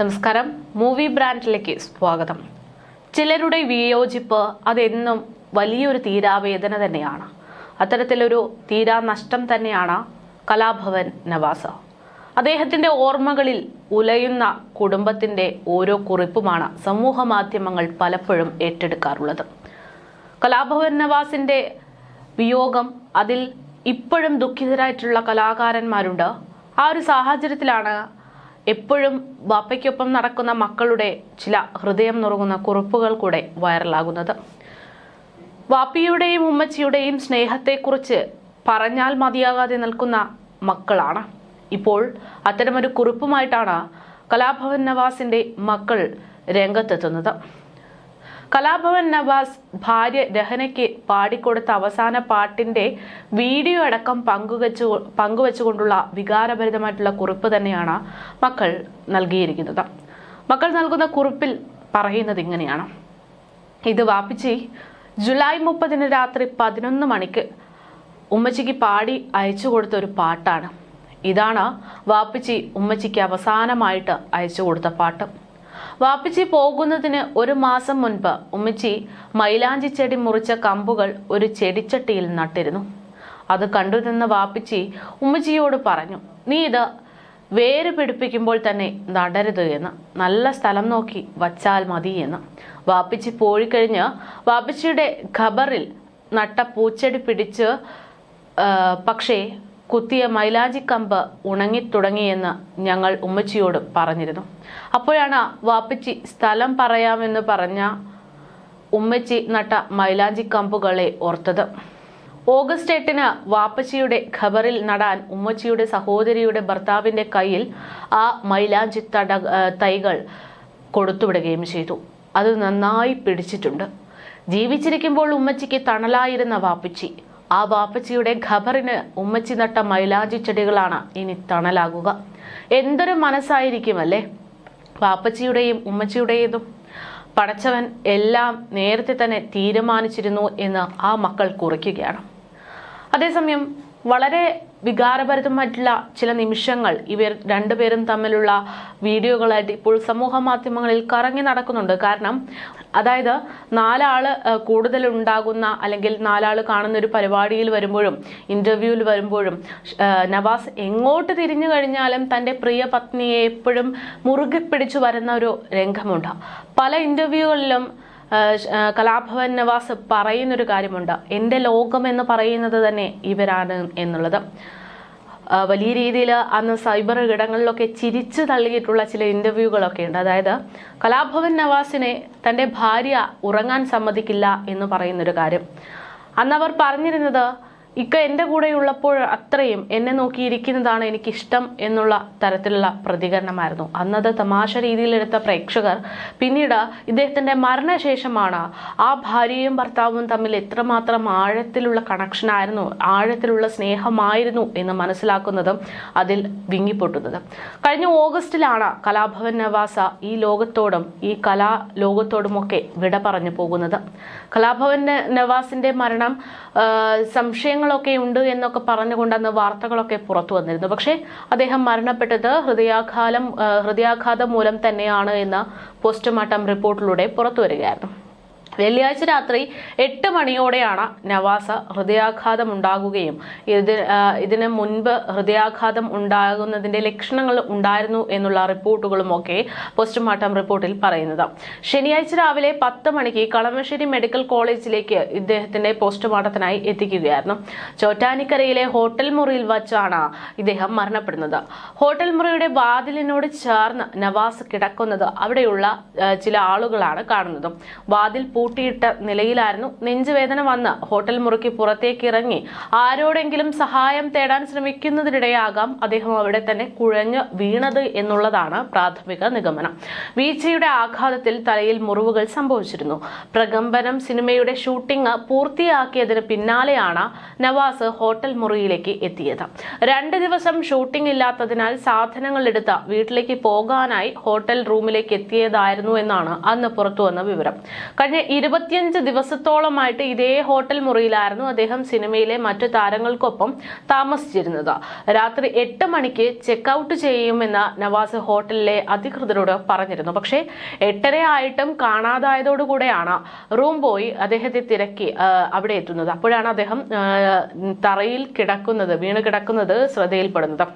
നമസ്കാരം. മൂവി ബ്രാൻഡിലേക്ക് സ്വാഗതം. ചിലരുടെ വിയോജിപ്പ് അതെന്നും വലിയൊരു തീരാവേദന തന്നെയാണ്. അത്തരത്തിലൊരു തീരാ നഷ്ടം തന്നെയാണ് കലാഭവൻ നവാസ്. അദ്ദേഹത്തിന്റെ ഓർമ്മകളിൽ ഉലയുന്ന കുടുംബത്തിന്റെ ഓരോ കുറിപ്പുമാണ് സമൂഹ മാധ്യമങ്ങൾ പലപ്പോഴും ഏറ്റെടുക്കാറുള്ളത്. കലാഭവൻ നവാസിന്റെ വിയോഗം അതിൽ ഇപ്പോഴും ദുഃഖിതരായിട്ടുള്ള കലാകാരന്മാരുണ്ട്. ആ ഒരു സാഹചര്യത്തിലാണ് എപ്പോഴും ബാപ്പയ്ക്കൊപ്പം നടക്കുന്ന മക്കളുടെ ചില ഹൃദയം നുറുങ്ങുന്ന കുറിപ്പുകൾ കൂടെ വൈറലാകുന്നത്. വാപ്പിയുടെയും ഉമ്മച്ചിയുടെയും സ്നേഹത്തെക്കുറിച്ച് പറഞ്ഞാൽ മതിയാകാതെ നിൽക്കുന്ന മക്കളാണ്. ഇപ്പോൾ അത്തരമൊരു കുറിപ്പുമായിട്ടാണ് കലാഭവൻ നവാസിന്റെ മക്കൾ രംഗത്തെത്തുന്നത്. കലാഭവൻ നവാസ് ഭാര്യ രഹനയ്ക്ക് പാടിക്കൊടുത്ത അവസാന പാട്ടിന്റെ വീഡിയോ അടക്കം പങ്കുവച്ചു പങ്കുവച്ചുകൊണ്ടുള്ള വികാരഭരിതമായിട്ടുള്ള കുറിപ്പ് തന്നെയാണ് മക്കൾ നൽകിയിരിക്കുന്നത്. മക്കൾ നൽകുന്ന കുറിപ്പിൽ പറയുന്നത് ഇങ്ങനെയാണ്. ഇത് വാപ്പിച്ചി ജൂലൈ മുപ്പതിന് രാത്രി പതിനൊന്ന് മണിക്ക് ഉമ്മച്ചിക്ക് പാടി അയച്ചു കൊടുത്ത ഒരു പാട്ടാണ്. ഇതാണ് വാപ്പിച്ചി ഉമ്മച്ചിക്ക് അവസാനമായിട്ട് അയച്ചു കൊടുത്ത പാട്ട്. വാപ്പിച്ചി പോകുന്നതിന് ഒരു മാസം മുൻപ് ഉമ്മച്ചി മൈലാഞ്ചി ചെടി മുറിച്ച കമ്പുകൾ ഒരു ചെടിച്ചട്ടിയിൽ നട്ടിരുന്നു. അത് കണ്ടു നിന്ന വാപ്പിച്ചി ഉമ്മച്ചിയോട് പറഞ്ഞു നീ ഇത് വേര് പിടിപ്പിക്കുമ്പോൾ തന്നെ നടരുത് എന്ന്. നല്ല സ്ഥലം നോക്കി വച്ചാൽ മതി എന്ന്. വാപ്പിച്ചി പോയിക്കഴിഞ്ഞ് വാപ്പിച്ചിയുടെ ഖബറിൽ നട്ട പൂച്ചെടി പിടിച്ച് പക്ഷേ കുത്തിയ മൈലാഞ്ചി കമ്പ് ഉണങ്ങിത്തുടങ്ങിയെന്ന് ഞങ്ങൾ ഉമ്മച്ചിയോട് പറഞ്ഞിരുന്നു. അപ്പോഴാണ് വാപ്പച്ചി സ്ഥലം പറയാമെന്ന് പറഞ്ഞ ഉമ്മച്ചി നട്ട മൈലാഞ്ചി കമ്പുകളെ ഓർത്തത്. ഓഗസ്റ്റ് എട്ടിന് വാപ്പച്ചിയുടെ ഖബറിൽ നടാൻ ഉമ്മച്ചിയുടെ സഹോദരിയുടെ ഭർത്താവിന്റെ കയ്യിൽ ആ മൈലാഞ്ചി തട തൈകൾ കൊടുത്തുവിടുകയും ചെയ്തു. അത് നന്നായി പിടിച്ചിട്ടുണ്ട്. ജീവിച്ചിരിക്കുമ്പോൾ ഉമ്മച്ചിക്ക് തണലായിരുന്ന വാപ്പച്ചി ആ വാപ്പച്ചിയുടെ ഖബറിന് ഉമ്മച്ചി നട്ട മൈലാജി ചെടികളാണ് ഇനി തണലാകുക. എന്തൊരു മനസ്സായിരിക്കും അല്ലേ? വാപ്പച്ചിയുടെയും ഉമ്മച്ചിയുടേതും പടച്ചവൻ എല്ലാം നേരത്തെ തന്നെ തീരുമാനിച്ചിരുന്നു എന്ന് ആ മക്കൾ കുറിക്കുകയാണ്. അതേസമയം വളരെ വികാരഭരിതമായിട്ടുള്ള ചില നിമിഷങ്ങൾ ഇവർ രണ്ടുപേരും തമ്മിലുള്ള വീഡിയോകളായിട്ട് ഇപ്പോൾ സമൂഹ മാധ്യമങ്ങളിൽ കറങ്ങി നടക്കുന്നുണ്ട്. കാരണം അതായത് നാലാൾ കൂടുതൽ ഉണ്ടാകുന്ന അല്ലെങ്കിൽ നാലാൾ കാണുന്ന ഒരു പരിപാടിയിൽ വരുമ്പോഴും ഇന്റർവ്യൂവിൽ വരുമ്പോഴും നവാസ് എങ്ങോട്ട് തിരിഞ്ഞു കഴിഞ്ഞാലും തന്റെ പ്രിയ പത്നിയെ എപ്പോഴും മുറുകെ പിടിച്ചു വരുന്ന ഒരു രംഗമുണ്ട്. പല ആഹ് കലാഭവൻ നവാസ് പറയുന്നൊരു കാര്യമുണ്ട്. എന്റെ ലോകം എന്ന് പറയുന്നത് തന്നെ ഇവരാണ് എന്നുള്ളത്. വലിയ രീതിയിൽ അന്ന് സൈബർ ഇടങ്ങളിലൊക്കെ ചിരിച്ചു തള്ളിയിട്ടുള്ള ചില ഇന്റർവ്യൂകളൊക്കെ ഉണ്ട്. അതായത് കലാഭവൻ നവാസിനെ തന്റെ ഭാര്യ ഉറങ്ങാൻ സമ്മതിക്കില്ല എന്ന് പറയുന്നൊരു കാര്യം. അന്ന് അവർ പറഞ്ഞിരുന്നത് ഇക്ക എന്റെ കൂടെയുള്ളപ്പോൾ അത്രയും എന്നെ നോക്കിയിരിക്കുന്നതാണ് എനിക്കിഷ്ടം എന്നുള്ള തരത്തിലുള്ള പ്രതികരണമായിരുന്നു. അന്നത് തമാശ രീതിയിലെടുത്ത പ്രേക്ഷകർ. പിന്നീട് ഇദ്ദേഹത്തിന്റെ മരണശേഷമാണ് ആ ഭാര്യയും ഭർത്താവും തമ്മിൽ എത്രമാത്രം ആഴത്തിലുള്ള കണക്ഷനായിരുന്നു ആഴത്തിലുള്ള സ്നേഹമായിരുന്നു എന്ന് മനസ്സിലാക്കുന്നതും അതിൽ വിങ്ങിപ്പൊട്ടുന്നത്. കഴിഞ്ഞ ഓഗസ്റ്റിലാണ് കലാഭവൻ നവാസ ഈ ലോകത്തോടും ഈ കലാ ലോകത്തോടുമൊക്കെ വിട പറഞ്ഞു പോകുന്നത്. കലാഭവൻ നവാസിന്റെ മരണം ആ, സംശയങ്ങളൊക്കെ ഉണ്ട് എന്നൊക്കെ പറഞ്ഞുകൊണ്ട് അന്ന് വാർത്തകളൊക്കെ പുറത്തു വന്നിരുന്നു. പക്ഷേ അദ്ദേഹം മരണപ്പെട്ടത് ഹൃദയാഘാതം ഹൃദയാഘാതം മൂലം തന്നെയാണ് എന്ന് പോസ്റ്റ്മോർട്ടം റിപ്പോർട്ടിലൂടെ പുറത്തു വരികയായിരുന്നു. വെള്ളിയാഴ്ച രാത്രി എട്ട് മണിയോടെയാണ് നവാസ ഹൃദയാഘാതം ഉണ്ടാകുകയും ഇത് ഇതിന് മുൻപ് ഹൃദയാഘാതം ഉണ്ടാകുന്നതിന്റെ ലക്ഷണങ്ങൾ ഉണ്ടായിരുന്നു എന്നുള്ള റിപ്പോർട്ടുകളും ഒക്കെ പോസ്റ്റ്മോർട്ടം റിപ്പോർട്ടിൽ പറയുന്നത്. ശനിയാഴ്ച രാവിലെ പത്ത് മണിക്ക് കളമശ്ശേരി മെഡിക്കൽ കോളേജിലേക്ക് ഇദ്ദേഹത്തിന്റെ പോസ്റ്റ്മോർട്ടത്തിനായി എത്തിക്കുകയായിരുന്നു. ചോറ്റാനിക്കരയിലെ ഹോട്ടൽ മുറിയിൽ വച്ചാണ് ഇദ്ദേഹം മരണപ്പെടുന്നത്. ഹോട്ടൽ മുറിയുടെ വാതിലിനോട് ചേർന്ന് നവാസ് കിടക്കുന്നത് അവിടെയുള്ള ചില ആളുകളാണ് കാണുന്നത്. വാതിൽ പൂട്ടിയിട്ട നിലയിലായിരുന്നു നെഞ്ചുവേദന വന്ന് ഹോട്ടൽ മുറിക്ക് പുറത്തേക്ക് ഇറങ്ങി ആരോടെങ്കിലും സഹായം തേടാൻ ശ്രമിക്കുന്നതിനിടെയാകാം അദ്ദേഹം അവിടെ തന്നെ കുഴഞ്ഞു വീണത് എന്നുള്ളതാണ് പ്രാഥമിക നിഗമനം. വീഴ്ചയുടെ ആഘാതത്തിൽ തലയിൽ മുറിവുകൾ സംഭവിച്ചിരുന്നു. പ്രകമ്പനം സിനിമയുടെ ഷൂട്ടിംഗ് പൂർത്തിയാക്കിയതിന് പിന്നാലെയാണ് നവാസ് ഹോട്ടൽ മുറിയിലേക്ക് എത്തിയത്. രണ്ട് ദിവസം ഷൂട്ടിംഗ് ഇല്ലാത്തതിനാൽ സാധനങ്ങൾ എടുത്ത് വീട്ടിലേക്ക് പോകാനായി ഹോട്ടൽ റൂമിലേക്ക് എത്തിയതായിരുന്നു എന്നാണ് അന്ന് പുറത്തുവന്ന വിവരം. കഴിഞ്ഞ ഇരുപത്തിയഞ്ച് ദിവസത്തോളമായിട്ട് ഇതേ ഹോട്ടൽ മുറിയിലായിരുന്നു അദ്ദേഹം സിനിമയിലെ മറ്റു താരങ്ങൾക്കൊപ്പം താമസിച്ചിരുന്നത്. രാത്രി എട്ട് മണിക്ക് ചെക്ക് ഔട്ട് ചെയ്യുമെന്ന് നവാസ് ഹോട്ടലിലെ അധികൃതരോട് പറഞ്ഞിരുന്നു. പക്ഷേ എട്ടര ആയിട്ടും കാണാതായതോടുകൂടെയാണ് റൂം ബോയ് അദ്ദേഹത്തെ തിരക്കി അവിടെ എത്തുന്നത്. അപ്പോഴാണ് അദ്ദേഹം തറയിൽ കിടക്കുന്നത് വീണ് കിടക്കുന്നത് ശ്രദ്ധയിൽപ്പെടുന്നത്.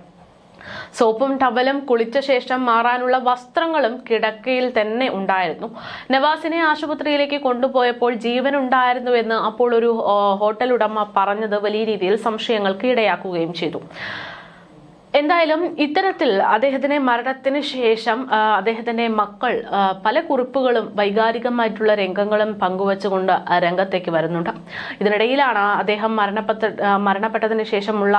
സോപ്പും ടവലും കുളിച്ച ശേഷം മാറാനുള്ള വസ്ത്രങ്ങളും കിടക്കയിൽ തന്നെ ഉണ്ടായിരുന്നു. നവാസിനെ ആശുപത്രിയിലേക്ക് കൊണ്ടുപോയപ്പോൾ ജീവൻ ഉണ്ടായിരുന്നുവെന്ന് അപ്പോൾ ഒരു ഹോട്ടൽ ഉടമ പറഞ്ഞത് വലിയ രീതിയിൽ സംശയങ്ങൾക്ക് ഇടയാക്കുകയും ചെയ്തു. എന്തായാലും ഇത്തരത്തിൽ അദ്ദേഹത്തിന്റെ മരണത്തിന് ശേഷം അദ്ദേഹത്തിന്റെ മക്കൾ പല കുറിപ്പുകളും വൈകാരികമായിട്ടുള്ള രംഗങ്ങളും പങ്കുവച്ചുകൊണ്ട് രംഗത്തേക്ക് വരുന്നുണ്ട്. ഇതിനിടയിലാണ് അദ്ദേഹം മരണപ്പെട്ട മരണപ്പെട്ടതിന് ശേഷമുള്ള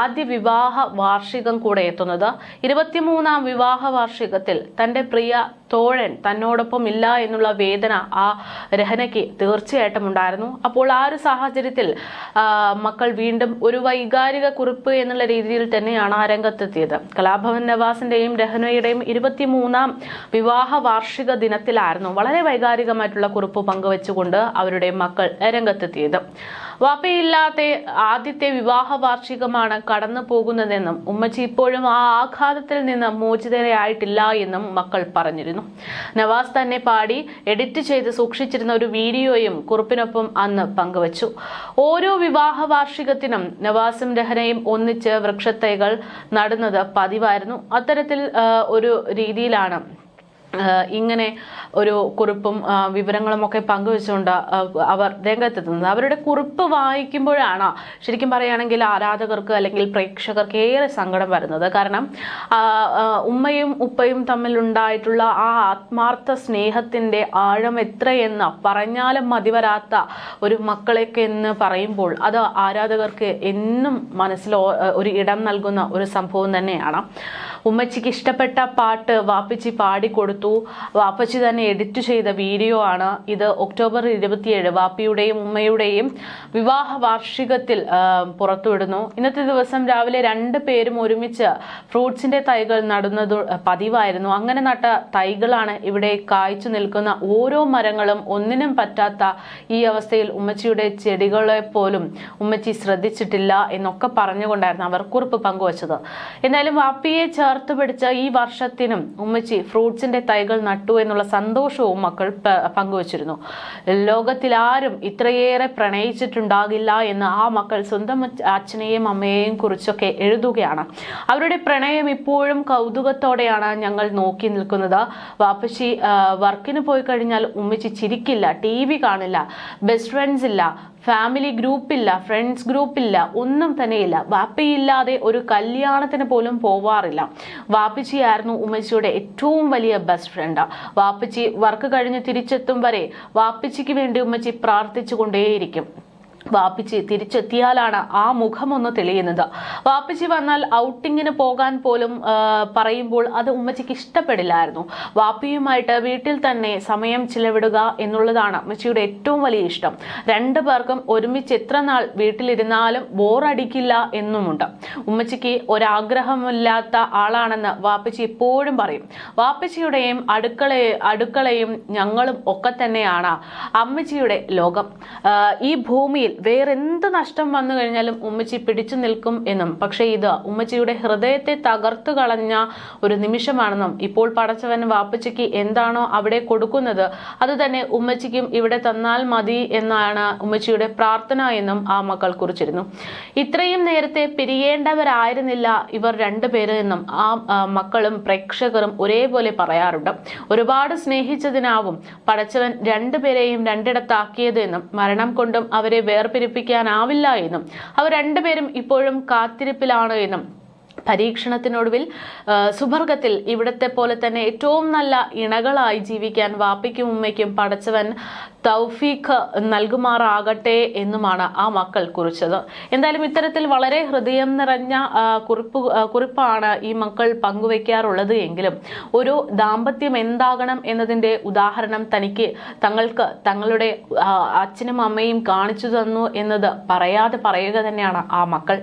ആദ്യ വിവാഹ വാർഷികം കൂടെ എത്തുന്നത്. ഇരുപത്തിമൂന്നാം വിവാഹ വാർഷികത്തിൽ തന്റെ പ്രിയ തോഴൻ തന്നോടൊപ്പം ഇല്ല എന്നുള്ള വേദന ആ രഹനയ്ക്ക് തീർച്ചയായിട്ടും ഉണ്ടായിരുന്നു. അപ്പോൾ ആ ഒരു സാഹചര്യത്തിൽ മക്കൾ വീണ്ടും ഒരു വൈകാരിക കുറിപ്പ് എന്നുള്ള രീതിയിൽ തന്നെയാണ് ആ രംഗത്തെത്തിയത്. കലാഭവൻ നവാസിന്റെയും രഹനയുടെയും ഇരുപത്തിമൂന്നാം വിവാഹ വാർഷിക ദിനത്തിലായിരുന്നു വളരെ വൈകാരികമായിട്ടുള്ള കുറിപ്പ് പങ്കുവെച്ചുകൊണ്ട് അവരുടെ മക്കൾ രംഗത്തെത്തിയത്. വാപ്പയില്ലാത്ത ആദ്യത്തെ വിവാഹ വാർഷികമാണ് കടന്നു പോകുന്നതെന്നും ഉമ്മച്ചി ഇപ്പോഴും ആ ആഘാതത്തിൽ നിന്ന് മോചിതരായിട്ടില്ല എന്നും മക്കൾ പറഞ്ഞിരുന്നു. നവാസ് തന്നെ പാടി എഡിറ്റ് ചെയ്ത് സൂക്ഷിച്ചിരുന്ന ഒരു വീഡിയോയും കുറിപ്പിനൊപ്പം അന്ന് പങ്കുവച്ചു. ഓരോ വിവാഹ വാർഷികത്തിനും നവാസും രഹനയും ഒന്നിച്ച് വൃക്ഷത്തൈകൾ നടുന്നത് പതിവായിരുന്നു. അത്തരത്തിൽ ഒരു രീതിയിലാണ് ഇങ്ങനെ ഒരു കുറിപ്പും വിവരങ്ങളും ഒക്കെ പങ്കുവെച്ചുകൊണ്ട് അവർ രംഗത്തെത്തുന്നത്. അവരുടെ കുറിപ്പ് വായിക്കുമ്പോഴാണ് ശരിക്കും പറയുകയാണെങ്കിൽ ആരാധകർക്ക് അല്ലെങ്കിൽ പ്രേക്ഷകർക്ക് ഏറെ സങ്കടം വരുന്നത്. കാരണം ഉമ്മയും ഉപ്പയും തമ്മിലുണ്ടായിട്ടുള്ള ആ ആത്മാർത്ഥ സ്നേഹത്തിന്റെ ആഴം എത്രയെന്ന് പറഞ്ഞാലും മതിവരാത്ത ഒരു മക്കളെയൊക്കെ എന്ന് പറയുമ്പോൾ അത് ആരാധകർക്ക് എന്നും മനസ്സിൽ ഒരു ഇടം നൽകുന്ന ഒരു സംഭവം തന്നെയാണ്. ഉമ്മച്ചിക്ക് ഇഷ്ടപ്പെട്ട പാട്ട് വാപ്പച്ചി പാടിക്കൊടുത്തു വാപ്പച്ചി തന്നെ എഡിറ്റ് ചെയ്ത വീഡിയോ ആണ് ഇത്. ഒക്ടോബർ ഇരുപത്തിയേഴ് വാപ്പിയുടെയും ഉമ്മയുടെയും വിവാഹ വാർഷികത്തിൽ പുറത്തുവിടുന്നു. ഇന്നത്തെ ദിവസം രാവിലെ രണ്ട് പേരും ഒരുമിച്ച് ഫ്രൂട്ട്സിന്റെ തൈകൾ നടുന്നത് പതിവായിരുന്നു. അങ്ങനെ നട്ട തൈകളാണ് ഇവിടെ കായ്ച്ചു നിൽക്കുന്ന ഓരോ മരങ്ങളും ഒന്നിനും പറ്റാത്ത ഈ അവസ്ഥയിൽ ഉമ്മച്ചിയുടെ ചെടികളെ പോലും ഉമ്മച്ചി ശ്രദ്ധിച്ചിട്ടില്ല എന്നൊക്കെ പറഞ്ഞുകൊണ്ടായിരുന്നു അവർ കുറിപ്പ് പങ്കുവച്ചത്. എന്നാലും വാപ്പിയെ ചേർത്ത് പിടിച്ച ഈ വർഷത്തിനും ഉമ്മച്ചി ഫ്രൂട്ട്സിന്റെ തൈകൾ നട്ടു എന്നുള്ള സന്തോഷവും മക്കൾ പങ്കുവച്ചിരുന്നു. ലോകത്തിൽ ആരും ഇത്രയേറെ പ്രണയിച്ചിട്ടുണ്ടാകില്ല എന്ന് ആ മക്കൾ സ്വന്തം അച്ഛ- അച്ഛനെയും അമ്മയെയും കുറിച്ചൊക്കെ എഴുതുകയാണ്. അവരുടെ പ്രണയം ഇപ്പോഴും കൗതുകത്തോടെയാണ് ഞങ്ങൾ നോക്കി നിൽക്കുന്നത്. വാപ്പച്ചി വർക്കിന് പോയി കഴിഞ്ഞാൽ ഉമ്മച്ചി ചിരിക്കില്ല ടി വി കാണില്ല ബെസ്റ്റ് ഫ്രണ്ട്സ് ഇല്ല ഫാമിലി ഗ്രൂപ്പില്ല ഫ്രണ്ട്സ് ഗ്രൂപ്പില്ല ഒന്നും തന്നെയില്ല വാപ്പയില്ലാതെ ഒരു കല്യാണത്തിന് പോലും പോവാറില്ല. വാപ്പച്ചിയായിരുന്നു ഉമ്മച്ചിയുടെ ഏറ്റവും വലിയ ബെസ്റ്റ് ഫ്രണ്ട് വാപ്പച്ചി വർക്ക് കഴിഞ്ഞ് തിരിച്ചെത്തും വരെ വാപ്പച്ചിക്ക് വേണ്ടി ഉമ്മച്ചി പ്രാർത്ഥിച്ചുകൊണ്ടേയിരിക്കും. വാപ്പിച്ചി തിരിച്ചെത്തിയാലാണ് ആ മുഖമൊന്ന് തെളിയുന്നത്. വാപ്പിച്ചി വന്നാൽ ഔട്ടിങ്ങിന് പോകാൻ പോലും പറയുമ്പോൾ അത് ഉമ്മച്ചിക്ക് ഇഷ്ടപ്പെടില്ലായിരുന്നു. വാപ്പിയുമായിട്ട് വീട്ടിൽ തന്നെ സമയം ചിലവിടുക എന്നുള്ളതാണ് ഉമ്മച്ചിയുടെ ഏറ്റവും വലിയ ഇഷ്ടം. രണ്ടു പേർക്കും ഒരുമിച്ച് എത്ര നാൾ വീട്ടിലിരുന്നാലും ബോറടിക്കില്ല എന്നുമുണ്ട്. ഉമ്മച്ചിക്ക് ഒരാഗ്രഹമില്ലാത്ത ആളാണെന്ന് വാപ്പിച്ചി എപ്പോഴും പറയും. വാപ്പച്ചിയുടെയും അടുക്കള അടുക്കളയും ഞങ്ങളും ഒക്കെ തന്നെയാണ് അമ്മച്ചിയുടെ ലോകം. ഈ ഭൂമിയിൽ വേറെന്ത് നഷ്ടം വന്നു കഴിഞ്ഞാലും ഉമ്മച്ചി പിടിച്ചു നിൽക്കും എന്നും. പക്ഷേ ഇത് ഉമ്മച്ചിയുടെ ഹൃദയത്തെ തകർത്തു കളഞ്ഞ ഒരു നിമിഷമാണെന്നും. ഇപ്പോൾ പടച്ചവൻ വാപ്പച്ചിക്ക് എന്താണോ അവിടെ കൊടുക്കുന്നത് അത് തന്നെ ഉമ്മച്ചിക്കും ഇവിടെ തന്നാൽ മതി എന്നാണ് ഉമ്മച്ചിയുടെ പ്രാർത്ഥന എന്നും ആ മക്കൾ കുറിച്ചിരുന്നു. ഇത്രയും നേരത്തെ പിരിയേണ്ടവരായിരുന്നില്ല ഇവർ രണ്ടുപേര് എന്നും ആ മക്കളും പ്രേക്ഷകരും ഒരേപോലെ പറയാറുണ്ട്. ഒരുപാട് സ്നേഹിച്ചതിനാവും പടച്ചവൻ രണ്ടുപേരെയും രണ്ടിടത്താക്കിയത് എന്നും. മരണം കൊണ്ടും അവരെ വേർപിരിപ്പിക്കാനാവില്ല എന്നും. അവർ രണ്ടുപേരും ഇപ്പോഴും കാത്തിരിപ്പിലാണ് എന്നും. പരീക്ഷണത്തിനൊടുവിൽ സുഭർഗത്തിൽ ഇവിടത്തെ പോലെ തന്നെ ഏറ്റവും നല്ല ഇണകളായി ജീവിക്കാൻ വാപ്പയ്ക്കും ഉമ്മയ്ക്കും പടച്ചവൻ തൗഫീഖ് നൽകുമാറാകട്ടെ എന്നുമാണ് ആ മക്കൾ കുറിച്ചത്. എന്തായാലും ഇത്തരത്തിൽ വളരെ ഹൃദയം നിറഞ്ഞ കുറിപ്പ് കുറിപ്പാണ് ഈ മക്കൾ പങ്കുവെക്കാറുള്ളത് എങ്കിലും ഒരു ദാമ്പത്യം എന്താകണം എന്നതിന്റെ ഉദാഹരണം തനിക്ക് തങ്ങൾക്ക് തങ്ങളുടെ അച്ഛനും അമ്മയും കാണിച്ചു തന്നു എന്നത് പറയാതെ പറയുക തന്നെയാണ് ആ മക്കൾ.